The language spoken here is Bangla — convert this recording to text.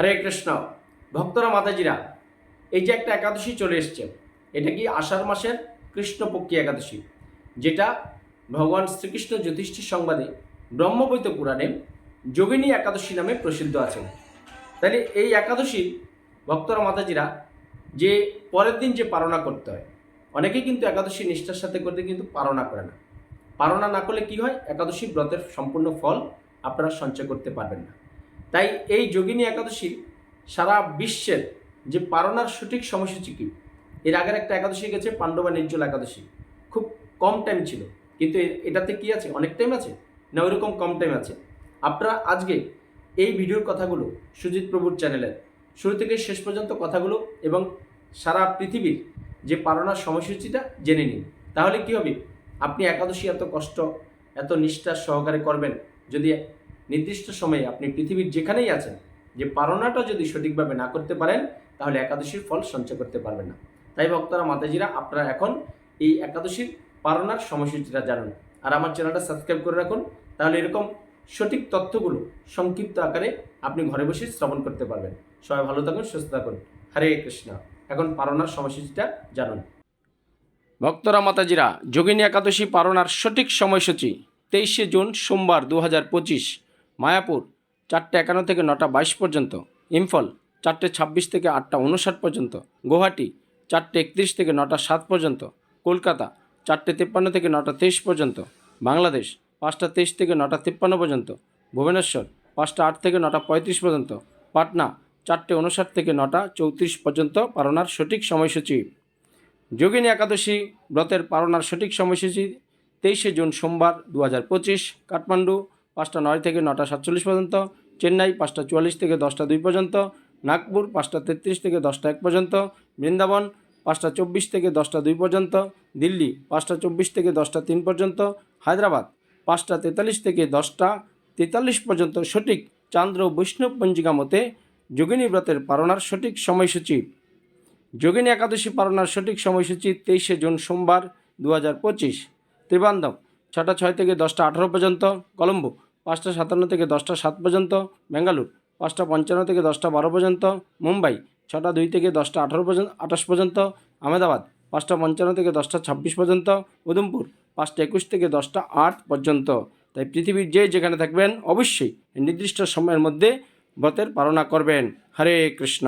হরে কৃষ্ণ। ভক্তরা, মাতাজিরা, এই যে একটা একাদশী চলে এসছে, এটা কি আষাঢ় মাসের কৃষ্ণপক্ষী একাদশী? যেটা ভগবান শ্রীকৃষ্ণ যুধিষ্ঠির সংবাদে ব্রহ্মবৈত পুরাণে যোগিনী একাদশী নামে প্রসিদ্ধ আছে। তাহলে এই একাদশী ভক্তরা, মাতাজিরা যে পরের দিন যে পারণা করতে হয়, অনেকেই কিন্তু একাদশী নিষ্ঠার সাথে করতে কিন্তু পারণা করে না। পারণা না করলে কি হয়? একাদশী ব্রতের সম্পূর্ণ ফল আপনারা সঞ্চয় করতে পারবেন না। তাই এই যোগিনী একাদশীর সারা বিশ্বের যে পারনার সঠিক সময়সূচি কি, এর আগের একটা একাদশী গেছে, পাণ্ডবা নির্জল একাদশী। খুব কম টাইম ছিল, কিন্তু এটাতে কি আছে? অনেক টাইম আছে? না ওইরকম কম টাইম আছে? আপনারা আজকে এই ভিডিওর কথাগুলো সুজিত প্রভুর চ্যানেলের শুরু থেকে শেষ পর্যন্ত কথাগুলো এবং সারা পৃথিবীর যে পালনার সময়সূচিটা জেনে নিন। তাহলে কি হবে? আপনি একাদশী এত কষ্ট, এত নিষ্ঠার সহকারে করবেন, যদি নির্দিষ্ট সময়ে আপনি পৃথিবীর যেখানেই আছেন, যে পালনাটা যদি সঠিকভাবে না করতে পারেন, তাহলে একাদশীর ফল সঞ্চয় করতে পারবেন না। তাই ভক্তরা, মাতাজিরা, আপনারা এখন এই একাদশীর পালনার সময়সূচিটা জানুন। আর আমার চ্যানেলটা সাবস্ক্রাইব করে রাখুন, তাহলে এরকম সঠিক তথ্যগুলো সংক্ষিপ্ত আকারে আপনি ঘরে বসে শ্রবণ করতে পারবেন। সবাই ভালো থাকুন, সুস্থ থাকুন। হরে কৃষ্ণ। এখন পালনার সময়সূচিটা জানুন। ভক্তরা, মাতাজিরা, যোগিনী একাদশী পালনার সঠিক সময়সূচি তেইশে জুন সোমবার দু হাজার পঁচিশ। মায়াপুর, চারটে একান্ন থেকে নটা বাইশ পর্যন্ত। ইম্ফল, চারটে ছাব্বিশ থেকে আটটা উনষাট পর্যন্ত। গুয়াহাটি, চারটে একত্রিশ থেকে নটা সাত পর্যন্ত। কলকাতা, চারটে তিপ্পান্ন থেকে নটা তেইশ পর্যন্ত। বাংলাদেশ, পাঁচটা তেইশ থেকে নটা তিপ্পান্ন পর্যন্ত। ভুবনেশ্বর, পাঁচটা আট থেকে নটা পঁয়ত্রিশ পর্যন্ত। পাটনা, চারটে উনষাট থেকে নটা চৌত্রিশ পর্যন্ত পালনার সঠিক সময়সূচি। যোগিনী একাদশী ব্রতের পালনার সঠিক সময়সূচি তেইশে জুন সোমবার দু হাজার পঁচিশ, কাঠমান্ডু পাঁচটা নয় থেকে নটা সাতচল্লিশ পর্যন্ত, চেন্নাই পাঁচটা চুয়াল্লিশ থেকে দশটা দুই পর্যন্ত, নাগপুর পাঁচটা তেত্রিশ থেকে দশটা এক পর্যন্ত, বৃন্দাবন পাঁচটা চব্বিশ থেকে দশটা দুই পর্যন্ত, দিল্লি পাঁচটা চব্বিশ থেকে দশটা তিন পর্যন্ত, হায়দ্রাবাদ পাঁচটা তেতাল্লিশ থেকে দশটা তেতাল্লিশ পর্যন্ত সঠিক চান্দ্র বৈষ্ণব পঞ্জিকা মতে যোগিনী ব্রতের পালনার সঠিক সময়সূচি। যোগিনী একাদশী পালনার সঠিক সময়সূচি তেইশে জুন সোমবার দু হাজার পঁচিশ। ত্রিবান্ধব, ছটা ছয় থেকে দশটা আঠারো পর্যন্ত, কলম্বো পাঁচটা সাতান্ন থেকে দশটা সাত পর্যন্ত, বেঙ্গালুর পাঁচটা পঞ্চান্ন থেকে দশটা বারো পর্যন্ত, মুম্বাই ছটা দুই থেকে দশটা আঠারো পর্যন্ত, আঠাশ পর্যন্ত, আহমেদাবাদ পাঁচটা পঞ্চান্ন থেকে দশটা ছাব্বিশ পর্যন্ত, উধমপুর পাঁচটা একুশ থেকে দশটা আট পর্যন্ত। তাই পৃথিবীর যে যেখানে থাকবেন অবশ্যই নির্দিষ্ট সময়ের মধ্যে ব্রতের পালনা করবেন। হরে কৃষ্ণ।